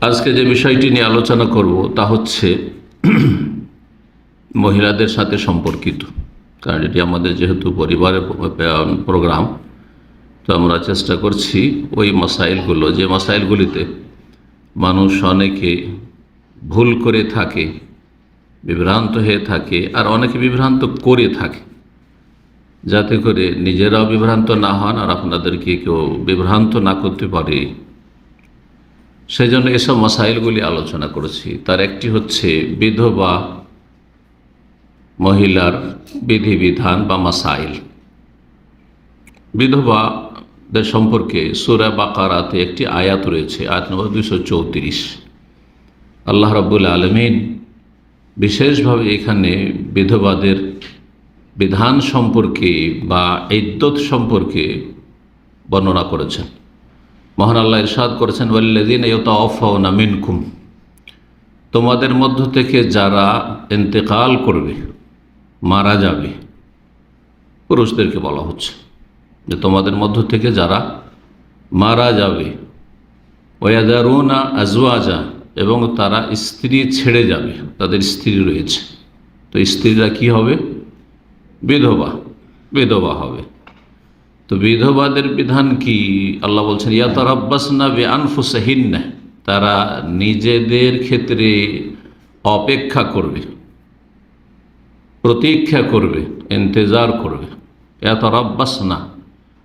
আজকে যে বিষয়টি নিয়ে আলোচনা করব, তা হচ্ছে মহিলাদের সাথে সম্পর্কিত। কারণ এটি আমাদের যেহেতু পরিবারের প্রোগ্রাম, তো আমরা চেষ্টা করছি ওই মাসাইলগুলো, যে মাসাইলগুলিতে মানুষ অনেকে ভুল করে থাকে, বিভ্রান্ত হয়ে থাকে, আর অনেকে বিভ্রান্ত করে থাকে। যাতে করে নিজেরাও বিভ্রান্ত না হন আর আপনাদেরকে কেউ বিভ্রান্ত না করতে পারে। সেই জন্য এসব মাসাইলগুলি আলোচনা করেছি। তার একটি হচ্ছে বিধবা মহিলার বিধিবিধান বা মাসাইল। বিধবাদের সম্পর্কে সুরা বাকারাতে একটি আয়াত রয়েছে, আয়াত নম্বর দুশো চৌত্রিশ। আল্লাহ রব্বুল আলমিন বিশেষভাবে এখানে বিধবাদের বিধান সম্পর্কে বা ইদ্যত সম্পর্কে বর্ণনা করেছেন। মহান আল্লাহ ইরশাদ করেছেন ওয়াল্লাদিন ইয়তাওয়াফাউনা মিনকুম তোমাদের মধ্য থেকে যারা ইন্তেকাল করবে, মারা যাবে। পুরুষদেরকে বলা হচ্ছে যে তোমাদের মধ্য থেকে যারা মারা যাবে ওয়াদারুনা আজওয়াজা এবং তারা স্ত্রী ছেড়ে যাবে, তাদের স্ত্রী রয়েছে। তো স্ত্রীরা কি হবে? বিধবা বিধবা হবে। তো বিধবাদের বিধান কি? আল্লাহ বলছেন ইয়া তারাব্বাস না বে আনফুসাহিন তারা নিজেদের ক্ষেত্রে অপেক্ষা করবে, প্রতীক্ষা করবে, ইন্তজার করবে। এত রব্বাস না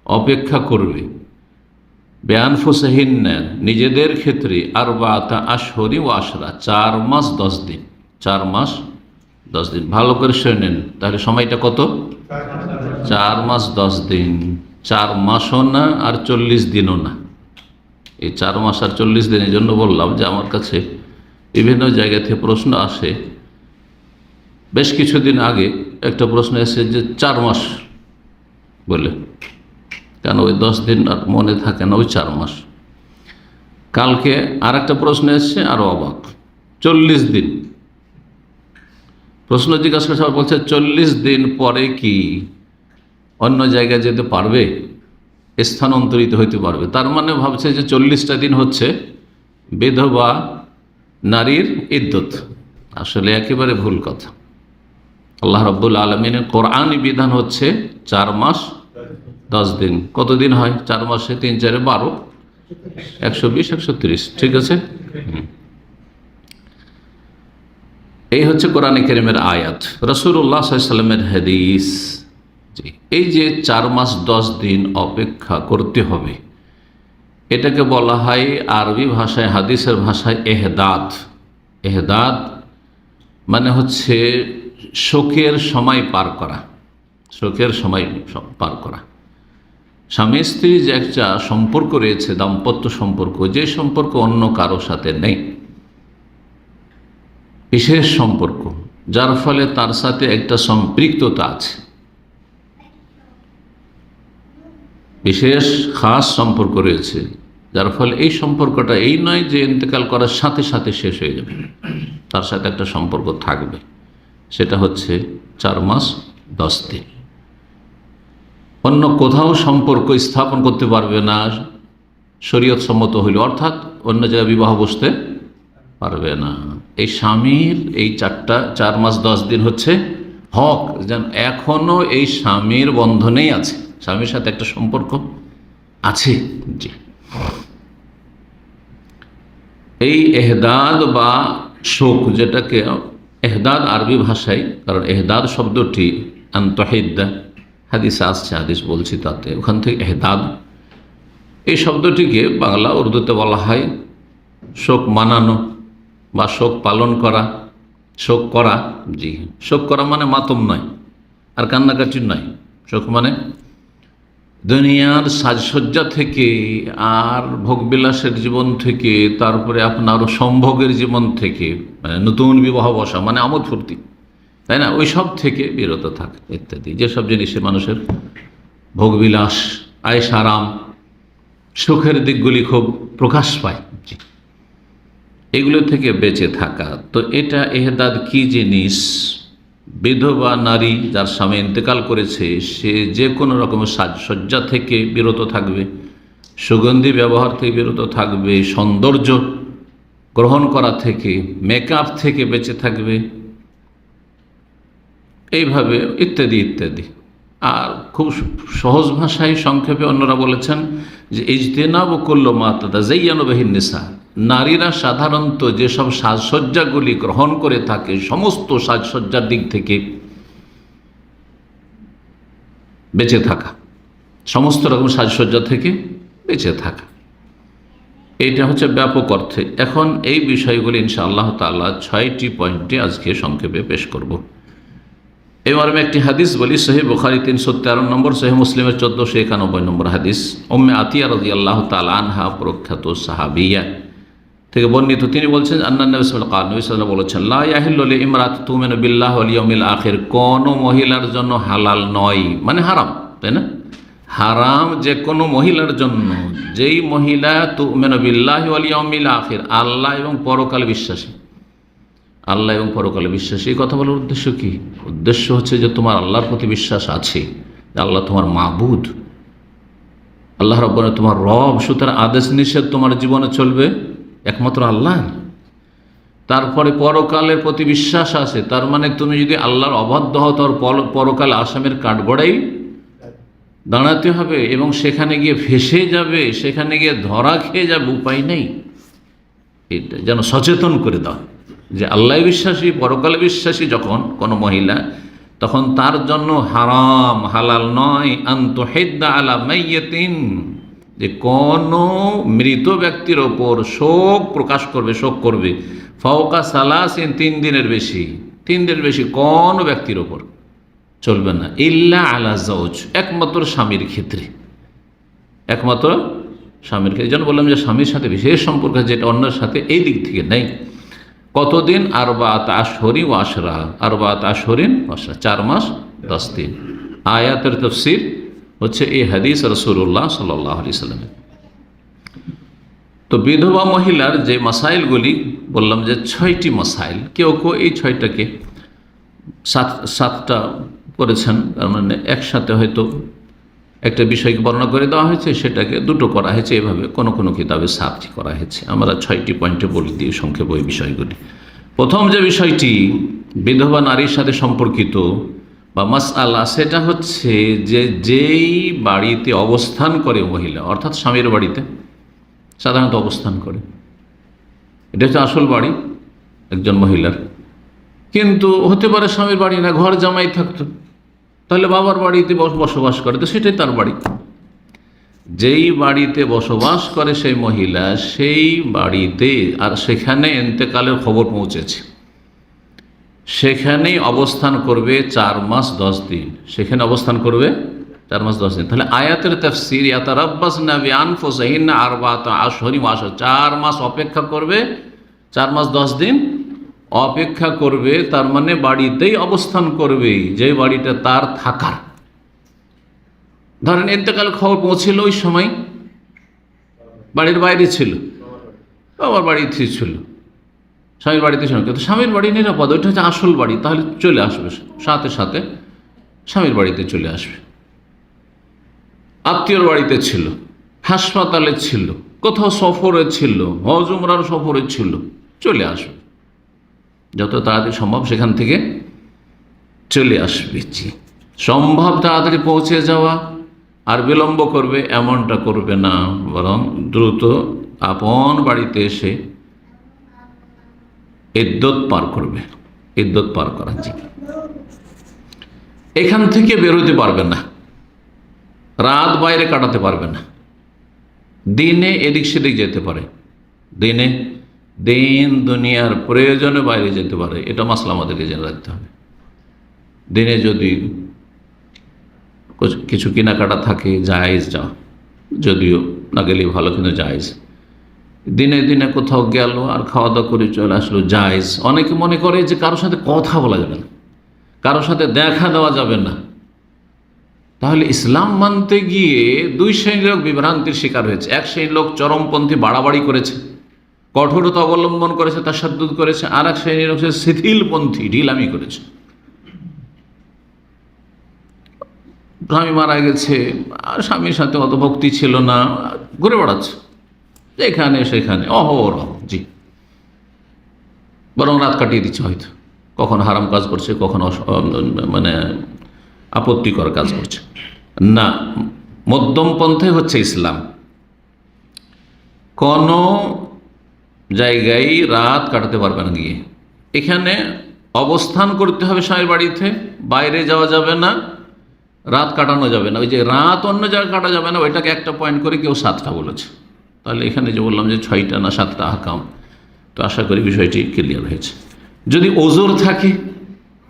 অপেক্ষা করবে। বেআনফুসাহিন নিজেদের ক্ষেত্রে আর বাতা আশহরি ও আশরা, চার মাস দশ দিন, চার মাস দশ দিন। ভালো করে শুনে নেন, তাহলে সময়টা কত? চার মাস দশ দিন। চার মাসও না আর চল্লিশ দিনও না। এই চার মাস আর চল্লিশ দিনের জন্য বললাম যে আমার কাছে বিভিন্ন জায়গা থেকে প্রশ্ন আসে। বেশ কিছুদিন আগে একটা প্রশ্ন এসে যে চার মাস বলে। কেন ওই দশ দিন আর মনে থাকে না ওই চার মাস? কালকে আর একটা প্রশ্ন এসছে আরও অবাক। চল্লিশ দিন। প্রশ্ন জিজ্ঞাসা বলছে, চল্লিশ দিন পরে কি? অন্য জায়গায় যেতে পারবে স্থানান্তরিত হইতে পারবে। তার মানে ভাবছে যে চল্লিশটা দিন হচ্ছে বিধবা নারীর ইদ্যত। আসলে একেবারে ভুল কথা। আল্লাহ রব্বুল আলমিনের কোরআনই বিধান হচ্ছে চার মাস, দশ দিন। কতদিন হয়? চার মাসে তিন, চারে বারো। একশো বিশ, একশো তিরিশ। ঠিক আছে? এই হচ্ছে কোরআন কেরিমের আয়াত। রসুল্লাহ সাল্লামের হাদিস। এই যে চার মাস দশ দিন অপেক্ষা করতে হবে, এটাকে বলা হয় আরবি ভাষায়, হাদিসের ভাষায় এহদাদ। এহদাদ মানে হচ্ছে শোকের সময় পার করা, শোকের সময় পার করা। স্বামী স্ত্রী যে একটা সম্পর্ক রয়েছে, দাম্পত্য সম্পর্ক, যে সম্পর্ক অন্য কারও সাথে নেই, বিশেষ সম্পর্ক, যার ফলে তার সাথে একটা সম্পৃক্ততা আছে। বিশেষ খাস সম্পর্ক রয়েছে, যার ফলে এই সম্পর্কটা এই নয় যে ইন্তেকাল করার সাথে সাথে শেষ হয়ে যাবে। তার সাথে একটা সম্পর্ক থাকবে। সেটা হচ্ছে চার মাস, দশ দিন। অন্য কোথাও সম্পর্ক স্থাপন করতে পারবে না, শরীয়ত সম্মত হইল, অর্থাৎ অন্য জায়গায় বিবাহ বসতে পারবে না। এই স্বামীর এই চারটা, চার মাস, দশ দিন হচ্ছে হক, যেন এখনও এই স্বামীর বন্ধনেই আছে। স্বামীর সাথে একটা সম্পর্ক আছে? জি। এই এহদাদ বা শোক যেটাকে এহদাদ আরবি ভাষায়, কারণ এহদাদ শব্দটি আন্তহিদ্দা, হাদিস আসছে, হাদিস বলছি তাতে। ওখান থেকে এহদাদ, এই শব্দটিকে বাংলা উর্দুতে বলা হয় শোক মানানো বা শোক পালন করা, শোক করা। জি, শোক করা মানে মাতম নয়, আর কান্নাকাটি নয়। শোক মানে দুনিয়ার সাজসজ্জা থেকে আর ভোগবিলাসের জীবন থেকে, তারপরে আপনার সম্ভোগের জীবন থেকে মানে নতুন বিবাহ বসা মানে আমোদ ফুর্তি, তাই না? ওই সব থেকে বিরত থাকে, ইত্যাদি। যেসব জিনিসে মানুষের ভোগবিলাস, আয়স আরাম, সুখের দিকগুলি খুব প্রকাশ পায়। এগুলো থেকে বেঁচে থাকা। তো এটা এহদাদ কি জিনিস? বিধবা নারী যার স্বামী ইন্তেকাল করেছে, সে যে কোনো রকমের সাজসজ্জা থেকে বিরত থাকবে, সুগন্ধি ব্যবহার থেকে বিরত থাকবে, সৌন্দর্য গ্রহণ করা থেকে মেকআপ থেকে বেঁচে থাকবে। এইভাবে ইত্যাদি ইত্যাদি। আর খুব সহজ ভাষায় সংক্ষেপে অন্যরা বলেছেন যে, ইজতেনাব করল মাতা জৈয়ানবাহীন নেশা নারীরা সাধারণত যেসব সাজসজ্জাগুলি গ্রহণ করে থাকে, সমস্ত সাজসজ্জার দিক থেকে বেঁচে থাকা, সমস্ত রকম সাজসজ্জা থেকে বেঁচে থাকা। এটা হচ্ছে ব্যাপক অর্থে। এখন এই বিষয়গুলি ইনশাআল্লাহ তাল্লাহ ছয়টি পয়েন্টে আজকে সংক্ষেপে পেশ করব। এবার আমি একটি হাদিস বলি সহি বুখারি তিনশো তেরো নম্বর সহি মুসলিমের চোদ্দোশো একানব্বই নম্বর হাদিস। ওম্মে আতিয়া রাজি আল্লাহ তাল আনহা প্রখ্যাত সাহাবিয়া। থেকে বর্ণিত, তিনি বলছেন, আন্না নবী কাল নবী বলেছেন ইমরাত তুমেন বিল্লাহ আলিয়মিল আখের। কোনো মহিলার জন্য হালাল নয় মানে হারাম, তাই না? হারাম যে কোনো মহিলার জন্য, যেই মহিলা তুমেন বিল্লাহ আলিয়মিল আখের, আল্লাহ এবং পরকাল বিশ্বাসী। আল্লাহ এবং পরকালে বিশ্বাসী, এই কথা বলার উদ্দেশ্য কি? উদ্দেশ্য হচ্ছে যে তোমার আল্লাহর প্রতি বিশ্বাস আছে আল্লাহ তোমার মাবুদ। আল্লাহ রব্বানে তোমার রব, সুতরাং আদেশ নিষেধ তোমার জীবনে চলবে। একমাত্র আল্লাহ। তারপরে পরকালের প্রতি বিশ্বাস আছে। তার মানে তুমি যদি আল্লাহর অবাধ্য হও, তোর পরকাল আসামের কাঠগড়াই দাঁড়াতে হবে এবং সেখানে গিয়ে ফেসে যাবে, সেখানে গিয়ে ধরা খেয়ে যাবে, উপায় নেই। এটা যেন সচেতন করে দাও যে আল্লাহ বিশ্বাসী, পরকালে বিশ্বাসী যখন কোনো মহিলা, তখন তার জন্য হারাম, হালাল নয়। আন্তহেদ্দা আলা মাইয়েতিন যে কোনো মৃত ব্যক্তির ওপর শোক প্রকাশ করবে, শোক করবে। ফওকা সালাসিন তিন দিনের বেশি, তিন দিনের বেশি কোনো ব্যক্তির ওপর চলবে না। ইল্লা আলা জৌজ একমাত্র স্বামীর ক্ষেত্রে। একমাত্র স্বামীর ক্ষেত্রে। যেন বললাম যে স্বামীর সাথে বিশেষ সম্পর্ক যেটা অন্যের সাথে এই দিক থেকে নেই। কতদিন? আরবাত আশহরি ও আশরা। আরবাত আশহরিন আশরা, চার মাস, দশ দিন। আয়াতের তফসির হচ্ছে এই হাদিস রসুল্লাহ সাল্লাহ আলি সাল্লামের। তো বিধবা মহিলার যে মাসাইলগুলি, বললাম যে ছয়টি মাসাইল, কেউ কেউ এই ছয়টাকে সাত, সাতটা করেছেন, তার মানে একসাথে হয়তো একটা বিষয়কে বর্ণনা করে দেওয়া হয়েছে, সেটাকে দুটো করা হয়েছে, এভাবে কোনো কোনো কিতাবে সাতটি করা হয়েছে। আমরা ছয়টি পয়েন্টে বলে দিই সংক্ষেপ ওই বিষয়গুলি। প্রথম যে বিষয়টি, বিধবা নারীর সাথে সম্পর্কিত বা মাস আল্লাহ সেটা হচ্ছে যে যেই বাড়িতে অবস্থান করে মহিলা, অর্থাৎ স্বামীর বাড়িতে, সাধারণত অবস্থান করে। এটা হচ্ছে আসল বাড়ি একজন মহিলার। কিন্তু হতে পারে স্বামীর বাড়ি না, ঘর জামাই থাকতো, তাহলে বাবার বাড়িতে বসবাস করে, তো সেটাই তার বাড়ি। যেই বাড়িতে বসবাস করে সেই মহিলা, সেই বাড়িতে আর সেখানে এন্তেকালের খবর পৌঁছেছে। সেখানেই অবস্থান করবে চার মাস দশ দিন। সেখানে অবস্থান করবে চার মাস দশ দিন। তাহলে আয়াতের তফসির ইয়াতারাব্বাস নাবি আনফোসাহিন আর বা আশহরি। মাস চার মাস অপেক্ষা করবে, চার মাস দশ দিন অপেক্ষা করবে, তার মানে বাড়িতেই অবস্থান করবে, যে বাড়িটা তার থাকার। ধরেন এতেকাল খবর পৌঁছিল ওই সময়? বাড়ির বাইরে ছিল। বাবার বাড়িতে ছিল। স্বামীর বাড়িতে ছিল কিন্তু স্বামীর বাড়ি নিরাপদ, ওইটা হচ্ছে আসল বাড়ি, তাহলে চলে আসবে সাথে সাথে স্বামীর বাড়িতে চলে আসবে। আত্মীয়র বাড়িতে ছিল, হাসপাতালে ছিল, কোথাও সফরে ছিল হজুমরার সফরে ছিল, চলে আসবে। যত তাড়াতাড়ি সম্ভব সেখান থেকে চলে আসবে সম্ভব তাড়াতাড়ি পৌঁছে যাওয়া আর বিলম্ব করবে এমনটা করবে না, বরং দ্রুত আপন বাড়িতে এসে ইদ্যত পার করবে, ইদ্যত পার করা জি এখান থেকে বেরোতে পারবে না, রাত বাইরে কাটাতে পারবে না। দিনে এদিক সেদিক যেতে পারে, দিনে, দিন দুনিয়ার প্রয়োজনে বাইরে যেতে পারে, এটা মাসলা আমাদেরকে জেনে রাখতে হবে। দিনে যদি কিছু কেনাকাটা থাকে, জায়েজ যা যদিও না গেলে ভালো, কিন্তু জায়েজ। দিনে দিনে কোথাও গেল আর খাওয়া দাওয়া করে চলে আসলো, জায়েজ। অনেকে মনে করে যে কারোর সাথে কথা বলা যাবে না, কারোর সাথে দেখা দেওয়া যাবে না। তাহলে ইসলাম মানতে গিয়ে দুই শ্রেণির লোক বিভ্রান্তির শিকার হয়েছে। এক শ্রেণির লোক চরমপন্থী বাড়াবাড়ি করেছে, কঠোরতা অবলম্বন করেছে তার সাদ্দুদ করেছে, আর এক শ্রেণির লোক শিথিলপন্থী, ঢিলামি করেছে। স্বামী মারা গেছে, আর স্বামীর সাথে অত ভক্তি ছিল না, ঘুরে বেড়াচ্ছে। যেখানে সেখানে, অহরহ, জি। বরং রাত কাটিয়ে দিচ্ছে হয়তো। কখন হারাম কাজ করছে, কখন মানে আপত্তিকর কাজ করছে। না, মধ্যম পন্থাই হচ্ছে ইসলাম। কোনো জায়গায় রাত কাটাতে পারবে না গিয়ে। এখানে অবস্থান করতে হবে স্বামীর বাড়িতে, বাইরে যাওয়া যাবে না, রাত কাটানো যাবে না। ওই যে রাত অন্য জায়গায় কাটা যাবে না, ওইটাকে একটা পয়েন্ট করে কেউ সাতটা বলেছে। তাহলে এখানে যে বললাম যে ছয়টা না সাতটা হাকাম তো আশা করি বিষয়টি ক্লিয়ার হয়েছে। যদি ওজোর থাকে,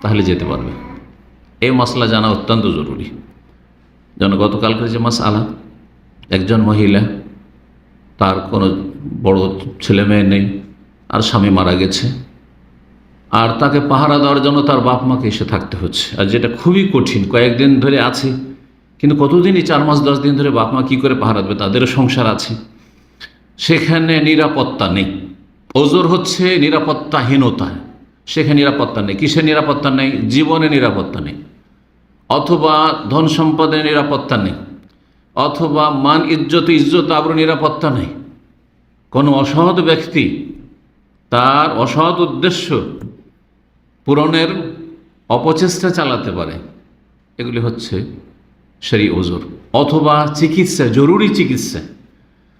তাহলে যেতে পারবে। এই মশলা জানা অত্যন্ত জরুরি। যেন গতকালকের যে মাস আলা একজন মহিলা, তার কোনো বড় ছেলে মেয়ে নেই, আর স্বামী মারা গেছে, আর তাকে পাহারা দেওয়ার জন্য তার বাপ মাকে এসে থাকতে হচ্ছে। আর যেটা খুবই কঠিন, কয়েকদিন ধরে আছে, কিন্তু কতদিনই চার মাস, দশ দিন ধরে বাপ মা কী করে পাহারা দেবে, তাদেরও সংসার আছে। সেখানে নিরাপত্তা নেই। ওজোর হচ্ছে নিরাপত্তাহীনতা সেখানে নিরাপত্তা নেই। কিসের নিরাপত্তা নেই? জীবনে নিরাপত্তা নেই। অথবা ধন সম্পদের নিরাপত্তা নেই। অথবা মান, ইজ্জত ইজ্জত আবর নিরাপত্তা নেই। কোনো অসৎ ব্যক্তি তার অসৎ উদ্দেশ্য পূরণের অপচেষ্টা চালাতে পারে। এগুলি হচ্ছে সেই ওজোর। অথবা চিকিৎসা, জরুরি চিকিৎসা।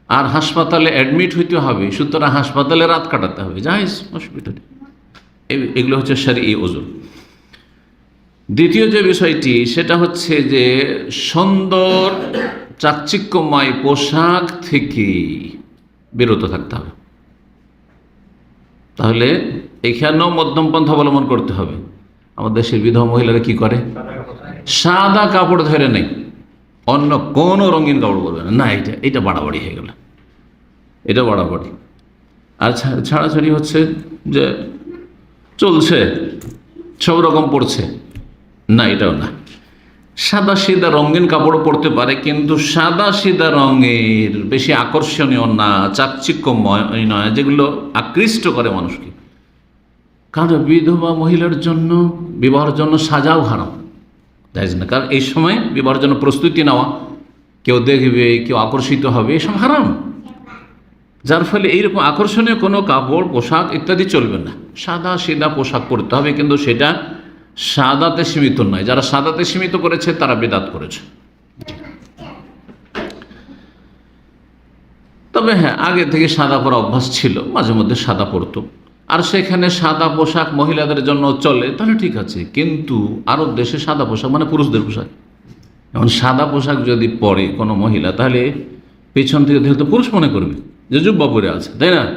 আর হাসপাতালে অ্যাডমিট হইতে হবে, সুতরাং হাসপাতালে রাত কাটাতে হবে যাই অসুবিধা নেই। এগুলো হচ্ছে সারি এই ওজন দ্বিতীয় যে বিষয়টি, সেটা হচ্ছে যে সুন্দর চাকচিক্যময় পোশাক থেকে বিরত থাকতে হবে। তাহলে এখানেও মধ্যম পন্থা অবলম্বন করতে হবে। আমাদের দেশের বিধবা মহিলারা কি করে? সাদা কাপড় ধরে নেই। অন্য কোনো রঙিন কাপড় পরবে না। না, এটা এটা বাড়াবাড়ি হয়ে গেল। এটা বাড়াবাড়ি। আর ছাড়াছাড়ি হচ্ছে যে চলছে, সব রকম পড়ছে না, এটাও না। সাদা সিধা রঙিন কাপড় পরতে পারে, কিন্তু সাদা সিধা রঙের বেশি আকর্ষণীয় না, চাকচিক্যময় নয়, যেগুলো আকৃষ্ট করে মানুষকে। কারণ বিধবা মহিলার জন্য, বিবাহের জন্য সাজাও হারাম। যাইজ না কারণ এই সময় বিবাহের জন্য প্রস্তুতি নেওয়া, কেউ দেখবে, কেউ আকর্ষিত হবে এসব হারাম। যার ফলে এইরকম আকর্ষণীয় কোনো কাপড়, পোশাক ইত্যাদি চলবে না। সাদা, সিধা পোশাক পরতে হবে, কিন্তু সেটা সাদাতে সীমিত নয়। যারা সাদাতে সীমিত করেছে, তারা বেদাত করেছে। তবে হ্যাঁ আগে থেকে সাদা পরা অভ্যাস ছিল, মাঝে মধ্যে সাদা পরতো। আর সেখানে সাদা পোশাক মহিলাদের জন্য চলে, তাহলে ঠিক আছে। কিন্তু আরব দেশে সাদা পোশাক মানে পুরুষদের পোশাক। এখন সাদা পোশাক যদি পরে কোনো মহিলা, তাহলে পেছন থেকে দেখতে পুরুষ মনে করবে যে জুব্বা পরে আছে, তাই না?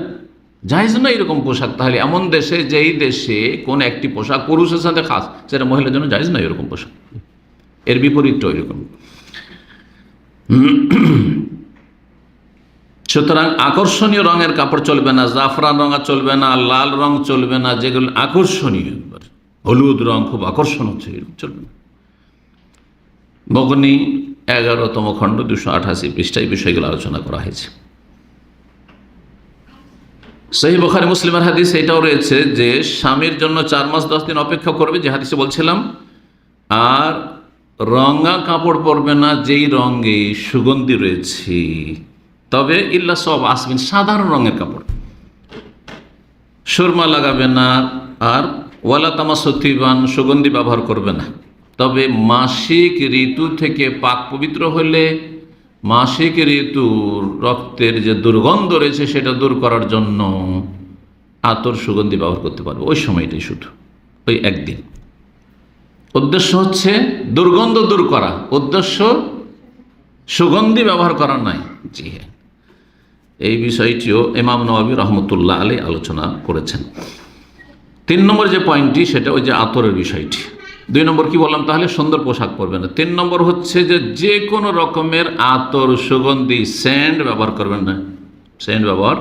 যাইজ না এরকম পোশাক। তাহলে এমন দেশে, যেই দেশে কোন একটি পোশাক পুরুষের সাথে খাস, সেটা মহিলার জন্য যাইজ না এরকম পোশাক। এর বিপরীতটা এরকম। সুতরাং আকর্ষণীয় রঙের কাপড় চলবে না, জাফরান রঙা চলবে না, লাল রং চলবে না, যেগুলো আকর্ষণীয় একবার। হলুদ রং খুব আকর্ষণ হচ্ছে, এরকম চলবে না। মগ্নি এগারোতম খণ্ড, দুশো আঠাশি পৃষ্ঠায় বিষয়গুলো আলোচনা করা হয়েছে। সেই বখারি মুসলিমের হাদিস এটাও রয়েছে যে, স্বামীর জন্য চার মাস দশ দিন অপেক্ষা করবে, যে হাদিসে বলছিলাম, আর রঙা কাপড় পরবে না যেই রঙে সুগন্ধি রয়েছে। তবে ইল্লা সব আসবেন সাধারণ রঙের কাপড়। সুরমা লাগাবে না আর ওয়ালা তামা সতীবান সুগন্ধি ব্যবহার করবে না। তবে মাসিক ঋতু থেকে পাক পবিত্র হলে মাসিক ঋতুর রক্তের যে দুর্গন্ধ রয়েছে সেটা দূর করার জন্য আতর সুগন্ধি ব্যবহার করতে পারবে। ওই সময়টাই শুধু, ওই একদিন। উদ্দেশ্য হচ্ছে দুর্গন্ধ দূর করা। উদ্দেশ্য সুগন্ধি ব্যবহার করা নাই। জি হ্যাঁ। এই বিষয়টিও ইমাম নবাবী রহমতুল্লাহ আলী আলোচনা করেছেন। তিন নম্বর যে পয়েন্টটি, সেটা ওই যে আতরের বিষয়টি। দুই নম্বর কি বললাম তাহলে? সুন্দর পোশাক পরবে না তিন নম্বর হচ্ছে যে যে কোনো রকমের আতর, সুগন্ধি সেন্ট ব্যবহার করবেন না। সেন্ট ব্যবহার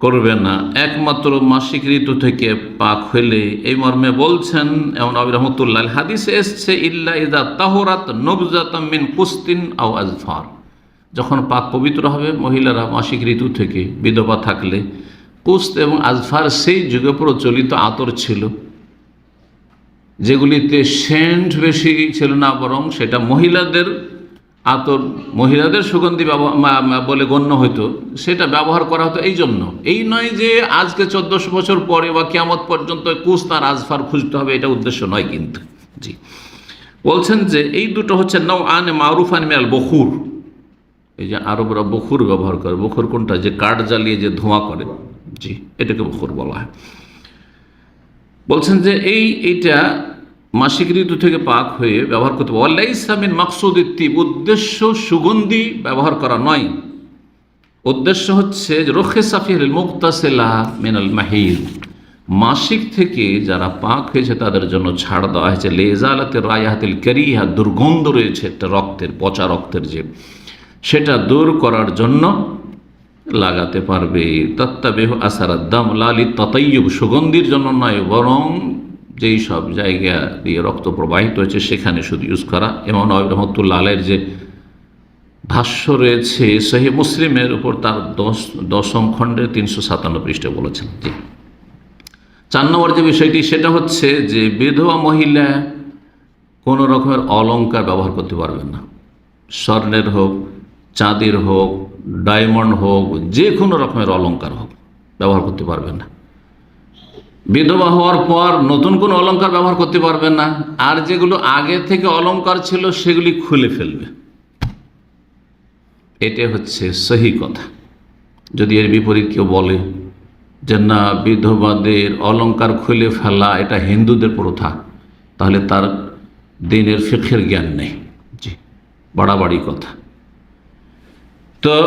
করবে না। একমাত্র মাসিক ঋতু থেকে পাক হইলে এই মর্মে বলছেন এমন আবি রহমতুল্লাহ হাদিসে এসছে, ইল্লা ইদা তাহরাত নবজাত মিন কুস্তিন আও আজফার। যখন পাক পবিত্র হবে, মহিলারা মাসিক ঋতু থেকে বিধবা থাকলে কুস্ত এবং আজফার সেই যুগে প্রচলিত আতর ছিল, যেগুলিতে সেন্ট বেশি ছিল না, বরং সেটা মহিলাদের আতর, মহিলাদের সুগন্ধি বলে গণ্য হতো সেটা ব্যবহার করা হতো এই জন্য। এই নয় যে আজকে চোদ্দশো বছর পরে বা কিয়ামত পর্যন্ত কুস তার আজফার খুঁজতে হবে, এটা উদ্দেশ্য নয় কিন্তু। জি। বলছেন যে এই দুটো হচ্ছে নৌ আন মারুফ আন মিয়াল বখুর। এই যে আরবরা বখুর ব্যবহার করে, বখুর কোনটা? যে কাঠ জ্বালিয়ে যে ধোঁয়া করে। জি, এটাকে বখুর বলা হয়। বলছেন যে এই, এইটা মাসিক ঋতু থেকে পাক হয়ে ব্যবহার করতে হবে। আল্লাহ ইসলামিন মাকসুদ উদ্দেশ্য সুগন্ধি ব্যবহার করা নয়। উদ্দেশ্য হচ্ছে রক্ষে সাফির মুক্তাসেলা মেনাল মাহিদ মাসিক থেকে যারা পাক হয়েছে তাদের জন্য ছাড় দেওয়া হয়েছে। লেজালাতে রায়াহাতিল কেরিহা, দুর্গন্ধ রয়েছে একটা রক্তের, পচা রক্তের যে সেটা দূর করার জন্য লাগাতে পারবে। তত্ত্বাবেহ আসারাদ্দাম লালি ততাইয়ুব, সুগন্ধির জন্য নয়, বরং যেই সব জায়গা দিয়ে রক্ত প্রবাহিত হয়েছে সেখানে শুধু ইউজ করা। এবং রহমতুল্লা আলের যে ভাষ্য রয়েছে সহি মুসলিমের উপর তার দশ দশম খণ্ডে তিনশো সাতান্ন পৃষ্ঠে বলেছেন। জি। চার নম্বর যে বিষয়টি, সেটা হচ্ছে যে বিধবা মহিলা কোনো রকমের অলঙ্কার ব্যবহার করতে পারবেন না। স্বর্ণের হোক চাঁদের হোক, ডায়মন্ড হোক, যে কোনো রকমের অলংকার হোক, ব্যবহার করতে পারবেন না। বিধবা হওয়ার পর নতুন কোনো অলংকার ব্যবহার করতে পারবেন না। আর যেগুলো আগে থেকে অলংকার ছিল, সেগুলি খুলে ফেলবে। এটা হচ্ছে সহি কথা। যদি এর বিপরীত কেউ বলে যে, না, বিধবাদের অলংকার খুলে ফেলা, এটা হিন্দুদের প্রথা, তাহলে তার দিনের ফিখের জ্ঞান নেই। জি, বাড়াবাড়ি কথা। তো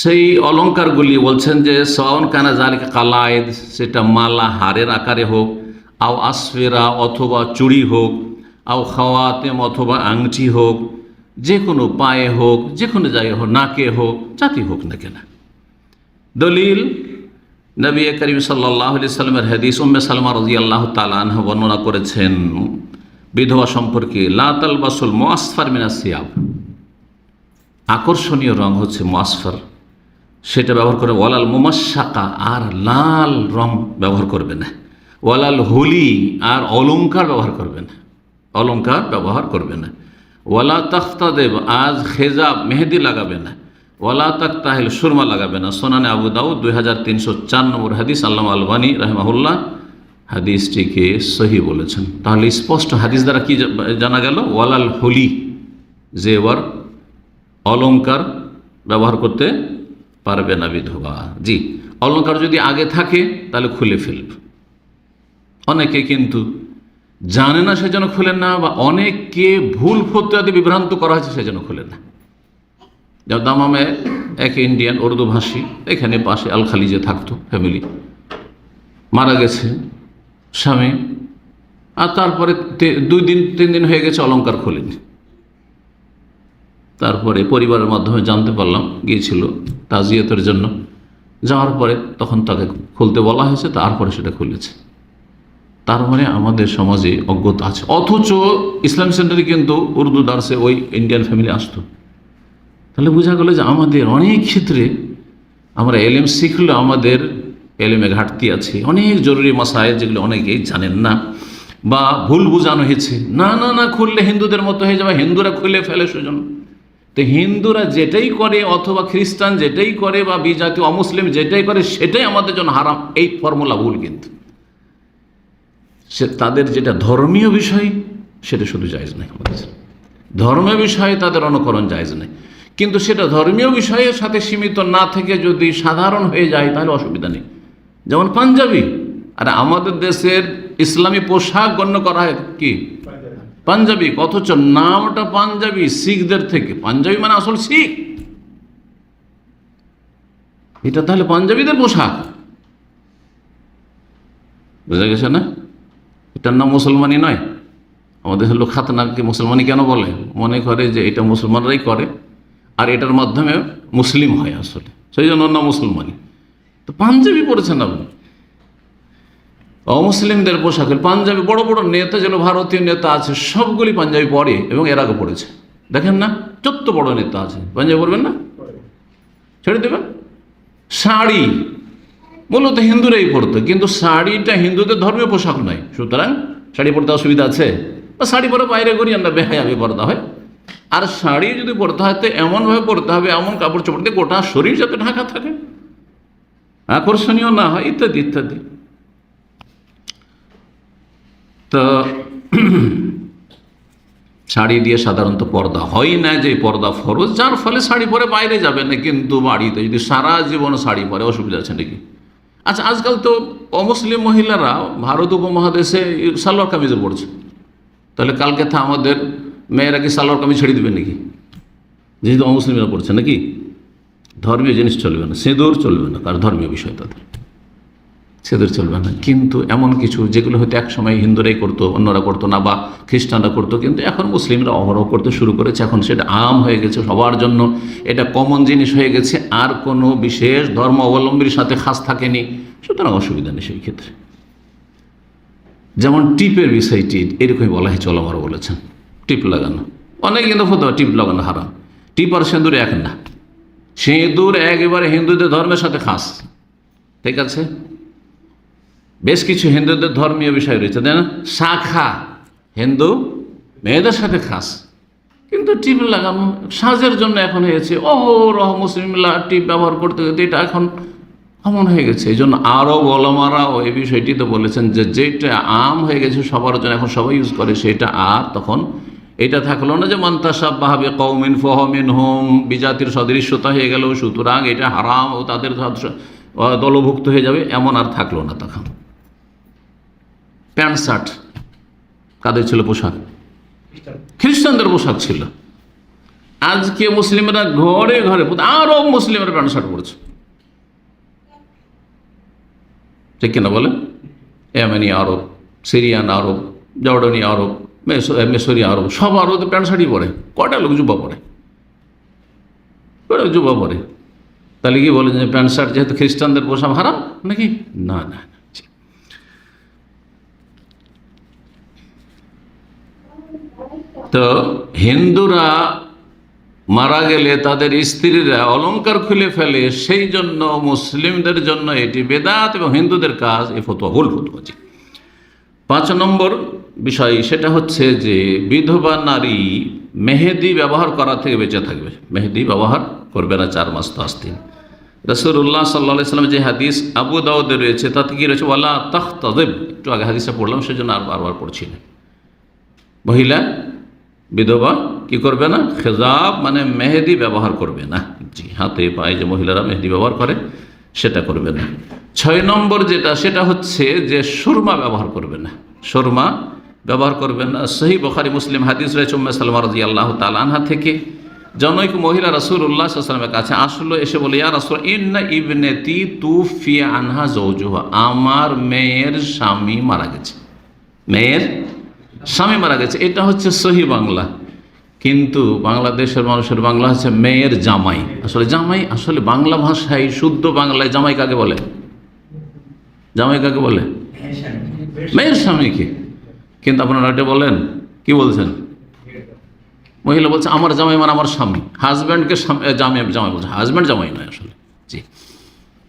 সেই অলঙ্কারগুলি বলছেন যে, সওয়ান কানা জালিকা কালায়েদ, সেটা মালা হারের আকারে হোক, আও আসফেরা অথবা চুড়ি হোক, আও খাওয়াতেম অথবা আংটি হোক, যে কোনো পায়ে হোক, যে কোনো জায়গায় হোক, নাকে হোক জাতি হোক না কেন। দলিল, নবী করিম সাল্লাহ সাল্লামের হাদিস উম্মে সালমা রাজি আল্লাহ তালাহ বর্ণনা করেছেন। বিধবা সম্পর্কে লাতাল বাসুল মোয়াসফার মিনা সিয়াব। আকর্ষণীয় রং হচ্ছে মোয়াসফার। সেটা ব্যবহার করে ওয়ালাল মোমাশাকা আর লাল রং ব্যবহার করবে না ওয়ালাল হোলি আর অলংকার ব্যবহার করবে না অলংকার ব্যবহার করবে না ওয়ালা তখতাদেব আজ খেজাব মেহেদি লাগাবে না ওয়ালা তাক সুরমা লাগাবে না সোনানে আবু দাউদ দুই হাজার তিনশো চার নম্বর হাদিস আল্লাহ আলবানী রাহমাহুল্লাহ হাদিসটিকে সহি বলেছেন। তাহলে স্পষ্ট হাদিস দ্বারা কি জানা গেল? ওয়ালাল হোলি, যে ওয়ার অলংকার ব্যবহার করতে পারবে না বিধবা। জি, অলংকার যদি আগে থাকে, তাহলে খুলে ফেলবে। অনেকে কিন্তু জানে না সেজন্য খুলেন না, বা অনেককে ভুল ফতুয়াতে বিভ্রান্ত করা হয়েছে সেজন্য খুলেন না। যেমন দামামে এক ইন্ডিয়ান উর্দুভাষী, এখানে পাশে আল খালিজে থাকতো, ফ্যামিলি। মারা গেছে। স্বামী, আর তারপরে দুই দিন, তিন দিন হয়ে গেছে অলংকার খোলেনি। তারপরে পরিবারের মাধ্যমে জানতে পারলাম, গিয়েছিল তাজিয়তের জন্য। যাওয়ার পরে তখন তাকে খুলতে বলা হয়েছে, তারপরে সেটা খুলেছে। তার মানে আমাদের সমাজে অজ্ঞতা আছে। অথচ ইসলাম সেন্টারে কিন্তু উর্দু দার্সে ওই ইন্ডিয়ান ফ্যামিলি আসতো। তাহলে বোঝা গেল যে আমাদের অনেক ক্ষেত্রে আমরা এলএম শিখলেও আমাদের এলএমে ঘাটতি আছে। অনেক জরুরি মশাইল যেগুলো অনেকেই জানেন না বা ভুল বোঝানো হয়েছে। না না না, খুললে হিন্দুদের মতো হয়ে যাবে, হিন্দুরা খুলে ফেলে সুজন। তো হিন্দুরা যেটাই করে, অথবা খ্রিস্টান যেটাই করে বা বিজাতি, অমুসলিম যেটাই করে, সেটাই আমাদের জন্য হারাম। এই ফর্মুলা ভুল কিন্তু। সে তাদের যেটা ধর্মীয় বিষয়, সেটা শুধু জায়জ নাই আমাদের ধর্মীয় বিষয়ে তাদের অনুকরণ জায়জ নেই কিন্তু সেটা ধর্মীয় বিষয়ের সাথে সীমিত না থেকে যদি সাধারণ হয়ে যায়, তাহলে অসুবিধা নেই। যেমন পাঞ্জাবি, আর আমাদের দেশের ইসলামী পোশাক গণ্য করা হয় কি? পাঞ্জাবি, অথচ নামটা পাঞ্জাবি, শিখদের থেকে। পাঞ্জাবি মানে আসল শিখ। এটা তাহলে পাঞ্জাবিদের পোশাক। বোঝা গেছে না? এটার নাম মুসলমানই নয়। আমাদের লোক খাতনাকে মুসলমানই কেন বলে? মনে করে যে এটা মুসলমানরাই করে, আর এটার মাধ্যমে মুসলিম হয় আসলে। সেই জন্য নাম মুসলমানই। তো পাঞ্জাবি পড়েছেন আপনি? অমুসলিমদের পোশাকের পাঞ্জাবি, বড় বড় নেতা যেন ভারতীয় নেতা আছে, সবগুলি পাঞ্জাবি পরে এবং এর আগে পড়েছে দেখেন না যত বড় নেতা আছে। পাঞ্জাবি পড়বেন না? ছেড়ে দেবেন? শাড়ি, মূলত হিন্দুরাই পড়তো কিন্তু শাড়িটা হিন্দুদের ধর্মীয় পোশাক নয়। সুতরাং শাড়ি পরতে অসুবিধা আছে। বা শাড়ি পরে বাইরে করি আমরা বেহাই আমি পর্দা হয়। আর শাড়ি যদি পরতে হয়, তো এমনভাবে পরতে হবে, এমন কাপড় চোপড় দিয়ে গোটা শরীর যাতে ঢাকা থাকে। আকর্ষণীয় না হয়, ইত্যাদি ইত্যাদি। তো শাড়ি দিয়ে সাধারণত পর্দা হয় না, যে পর্দা ফরজ, যার ফলে শাড়ি পরে বাইরে যাবে না, কিন্তু বাড়িতে যদি সারা জীবন শাড়ি পরে, অসুবিধা আছে নাকি? আচ্ছা আজকাল তো অমুসলিম মহিলারা ভারত উপমহাদেশে সালোয়ার কামিজে পড়ছে। তাহলে কালকে থা আমাদের মেয়েরা কি সালোয়ার কামিজ ছেড়ে দেবে নাকি? যেহেতু অমুসলিমরা পড়ছে নাকি? ধর্মীয় জিনিস চলবে না, সেঁদুর চলবে না কার ধর্মীয় বিষয় তাদের। সিঁদুর চলবে না, কিন্তু এমন কিছু যেগুলো হয়তো একসময় হিন্দুরাই করতো, অন্যরা করতো না বা খ্রিস্টানরা করতো, কিন্তু এখন মুসলিমরা অহরহ করতে শুরু করেছে, এখন সেটা আম হয়ে গেছে সবার জন্য, এটা কমন জিনিস হয়ে গেছে, আর কোনো বিশেষ ধর্ম অবলম্বীর সাথে খাস থাকেনি, সুতরাং অসুবিধা নেই সেই ক্ষেত্রে। যেমন টিপের বিষয়টি এরকমই বলা হয় চলমারও বলেছেন, টিপ লাগানো। অনেক কিন্তু হতো টিপ লাগানো হারাম। টিপ আর সিঁদুর এক না। সিঁদুর একেবারে হিন্দুদের ধর্মের সাথে খাস। ঠিক আছে? বেশ কিছু হিন্দুদের ধর্মীয় বিষয় রয়েছে, তাই না? শাখা হিন্দু মেয়েদের সাথে খাস। কিন্তু টিপ লাগানো সাজের জন্য এখন হয়েছে ও রহ মুসলিমরা টিপ ব্যবহার করতে করতে এটা এখন কমন হয়ে গেছে। এই জন্য আরও বলমারাও এই বিষয়টি তো বলেছেন যে যেটা আম হয়ে গেছে সবার জন্য এখন সবাই ইউজ করে, সেটা আর তখন এটা থাকল না যে মন্তাসাব বাহাবে কৌমিন ফহমিন হোম বিজাতির সদৃশ্যতা হয়ে গেল, সুতরাং এটা হারাম ও তাদের দলভুক্ত হয়ে যাবে, এমন আর থাকল না তখন। প্যান্ট, শার্ট, কাদের ছিল পোশাক? খ্রিস্টানদের পোশাক ছিল। আজকে মুসলিমরা ঘরে ঘরে আরও মুসলিমরা প্যান্ট, শার্ট পরছে। ঠিক কিনা বলে এমেনি আরব, সিরিয়ান আরব, জর্ডনি আরব মেসরি আরব, সব আরব তো প্যান্ট শাড়ি পরে কটা লোক যুবা পরে? কটা যুবা পরে? তাহলে কি বলেন যে প্যান্ট শার্ট যেহেতু খ্রিস্টানদের পোশাক, হারাম নাকি? না না তো হিন্দুরা মারা গেলে তাদের স্ত্রীরা অলংকার খুলে ফেলে, সেই জন্য মুসলিমদের জন্য এটি বেদাত এবং হিন্দুদের কাজ, এ ফতোয়া, ভুল ফতোয়া পাঁচ নম্বর বিষয় সেটা হচ্ছে যে বিধবা নারী মেহেদি ব্যবহার করা থেকে বেঁচে থাকবে। মেহেদি ব্যবহার করবে না চার মাস দশ দিন। রসুল্লাহ সাল্লা সাল্লাম যে হাদিস আবু দাউদে রয়েছে, তাতে কি রয়েছে? ওয়ালা তখতদেব একটু আগে হাদিসে পড়লাম, সেজন্য আর বারবার পড়ছি না। মহিলা, বিধবা কি করবে না? খেজাব মানে মেহেদি ব্যবহার করবে না। জি, হাতে পায়ে যে মহিলারা মেহেদি ব্যবহার করে, সেটা করবে না। ছয় নম্বর যেটা, সেটা হচ্ছে যে সুরমা ব্যবহার করবে না। সুরমা ব্যবহার করবেন না। সহি বখারি মুসলিম হাদিস রয়েছে, উম্মে সালমা রাজি আল্লাহ তালানহা থেকে। জনৈক মহিলা রসুল উল্লাহ সাল্লামের কাছে আসলো, এসে বলে, ইয়া রসুল, ইন্না ইবনেতি তু ফি আনহা জৌজুহা আমার মেয়ের স্বামী মারা গেছে। মেয়ের স্বামী মারা গেছে। এটা হচ্ছে সহি বাংলা। কিন্তু বাংলাদেশের মানুষের বাংলা হচ্ছে মেয়ের জামাই। আসলে জামাই, আসলে বাংলা ভাষায় শুদ্ধ বাংলায় জামাই কাকে বলে? জামাই কাকে বলে? মেয়ের স্বামীকে কিন্তু আপনারা এটা বলেন কি বলছেন? মহিলা বলছে, আমার জামাই মানে আমার স্বামী। হাজব্যান্ডকে জামাই জামাই বলছে হাজব্যান্ড জামাই নয় আসলে। জি।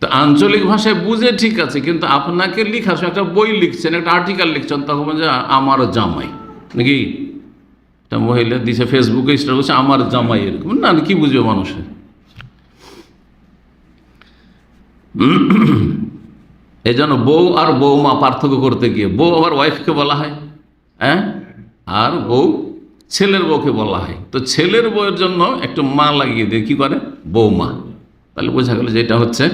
তো আঞ্চলিক ভাষায় বুঝে ঠিক আছে, কিন্তু আপনাকে লিখা একটা বই লিখছেন, একটা আর্টিকেল লিখছেন, তখন বলছে, আমার জামাই। নাকি? একটা মহিলা দিছে ফেসবুকে স্টার বলছে, আমার জামাই এরকম। না কি বুঝবে মানুষে? এই জন্য বউ আর বৌমা পার্থক্য করতে গিয়ে, বউ আবার ওয়াইফকে বলা হয়। হ্যাঁ? আর বউ ছেলের বউকে বলা হয়। তো ছেলের বউয়ের জন্য একটু মা লাগিয়ে দিয়ে কী করে? বৌমা তাহলে বোঝা গেল যে এটা হচ্ছে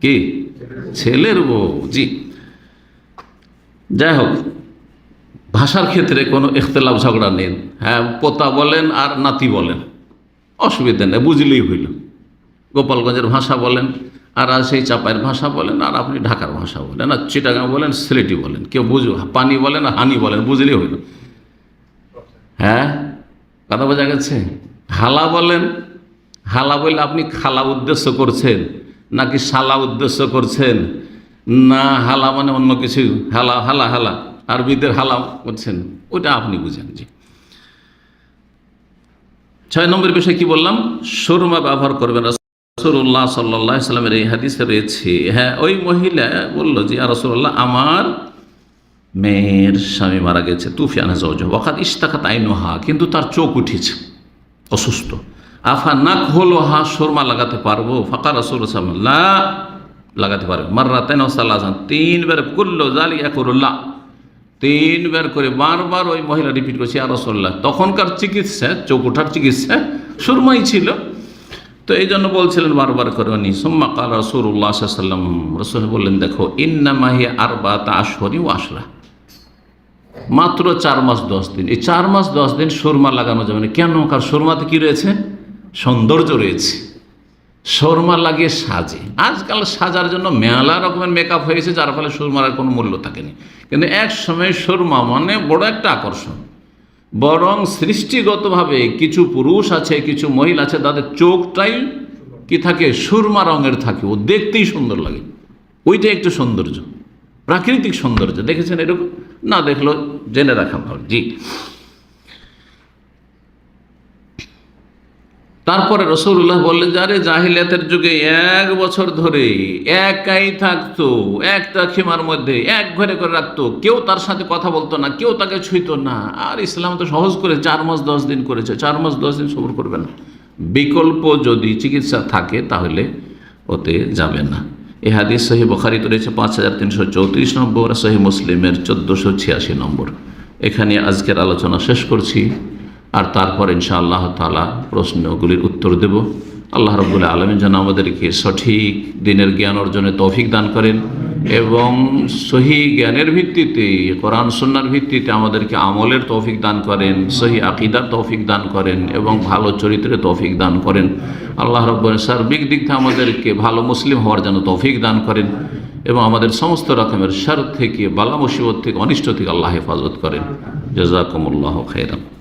কি? ছেলের বউ। জি। যাই হোক, ভাষার ক্ষেত্রে কোনো ইখতলাফ ঝগড়া নেই। হ্যাঁ পোতা বলেন আর নাতি বলেন। অসুবিধা নেই, বুঝলেই হইল। গোপালগঞ্জের ভাষা বলেন আর সেই চাপাইয়ের ভাষা বলেন, আর আপনি ঢাকার ভাষা বলেন, আর চিটাগাঁ বলেন, সিলেটি বলেন, কেউ বুঝো পানি বলেন আর হানি বলেন, বুঝলেই হইল। হ্যাঁ? কথা বোঝা গেছে? হালা বলেন, হালা বললে আপনি খালা উদ্দেশ্য করছেন, নাকি শালা উদ্দেশ্য করছেন? না, হালা মানে অন্য কিছু, হালা হালা হালা, আরবিদের হালা করছেন ওটা আপনি বুঝেন জি। ছয় নম্বর বিষয়ে কি বললাম? সুরমা ব্যবহার করবেন রসুল্লাহ সাল্লাহ সাল্লামের এই হাদিসে রয়েছে হ্যাঁ ওই মহিলা বলল যে রসুল্লাহ আমার মেয়ের স্বামী মারা গেছে, তুফিয়ানা জৌজ ওখাত ইস্তাকাত আইনুহা, কিন্তু তার চোখ উঠেছে, অসুস্থ। আফা নাক হলো হা সুরমা লাগাতে পারব? ফাঁকা রসুল সাল্লা লাগাতে পারবে। মার্রা তেন সাল্লাহ তিনবার করল জালিয়া করুল্লাহ তিনবার করে বারবার ওই মহিলা রিপিট করছে আর রসল্লাহ তখনকার চিকিৎসা, চোখ ওঠার চিকিৎসা সুরমাই ছিল তো এই জন্য বলছিলেন বারবার করে উনি, সোম্মা কাল রসুল্লাহ সাল্লাম রসুল বললেন, দেখো ইন্নামাহি আর বা তা আসরি ও আসরা মাত্র চার মাস দশ দিন, এই চার মাস দশ দিন সুরমা লাগানো যাবে না। কেন? কারণ সুরমাতে কি রয়েছে? সৌন্দর্য রয়েছে। সুরমা লাগিয়ে সাজে। আজকাল সাজার জন্য মেলা রকমের মেকআপ হয়েছে যার ফলে সুরমার আর কোনো মূল্য থাকেনি কিন্তু এক সময় সুরমা মানে বড় একটা আকর্ষণ। বরং সৃষ্টিগতভাবে কিছু পুরুষ আছে, কিছু মহিলা আছে, তাদের চোখটাই কি থাকে? সুরমা রঙের থাকে। ও দেখতেই সুন্দর লাগে। ওইটা একটু সৌন্দর্য। প্রাকৃতিক সৌন্দর্য। দেখেছেন এরকম? না দেখল জেনে রাখা ভালো। জি। তারপরে রসুল্লাহ বললেন যে, আরে জাহিলিয়াতের যুগে এক বছর ধরে একাই থাকতো, একটা খেমার মধ্যে এক ঘরে করে রাখতো। কেউ তার সাথে কথা বলতো না, কেউ তাকে ছুঁইতো না। আর ইসলাম তো সহজ করে চার মাস দশ দিন করেছে, চার মাস দশ দিন সবর করবে না। বিকল্প যদি চিকিৎসা থাকে তাহলে ওতে যাবে না। এ হাদিস সহি বখারিত রয়েছে পাঁচ হাজার তিনশো চৌত্রিশ নম্বর, সহি মুসলিমের চোদ্দোশো ছিয়াশি নম্বর। এখানে আজকের আলোচনা শেষ করছি। আর তারপর ইনশা আল্লাহ তালা প্রশ্নগুলির উত্তর দেব। আল্লাহ রবুল্লাহ আলমিন যেন আমাদেরকে সঠিক দিনের জ্ঞান অর্জনে তৌফিক দান করেন এবং সহি জ্ঞানের ভিত্তিতে, কোরআন সন্ন্যার ভিত্তিতে আমাদেরকে আমলের তৌফিক দান করেন, সহি আকিদার তৌফিক দান করেন এবং ভালো চরিত্রের তৌফিক দান করেন। আল্লাহ রব্বর সার্বিক দিক থেকে আমাদেরকে ভালো মুসলিম হওয়ার জন্য তৌফিক দান করেন এবং আমাদের সমস্ত রকমের সার থেকে, বালা মুসিবত থেকে, অনিষ্ট থেকে আল্লাহ হেফাজত করেন। জাজাকুমুল্লাহ খেরাম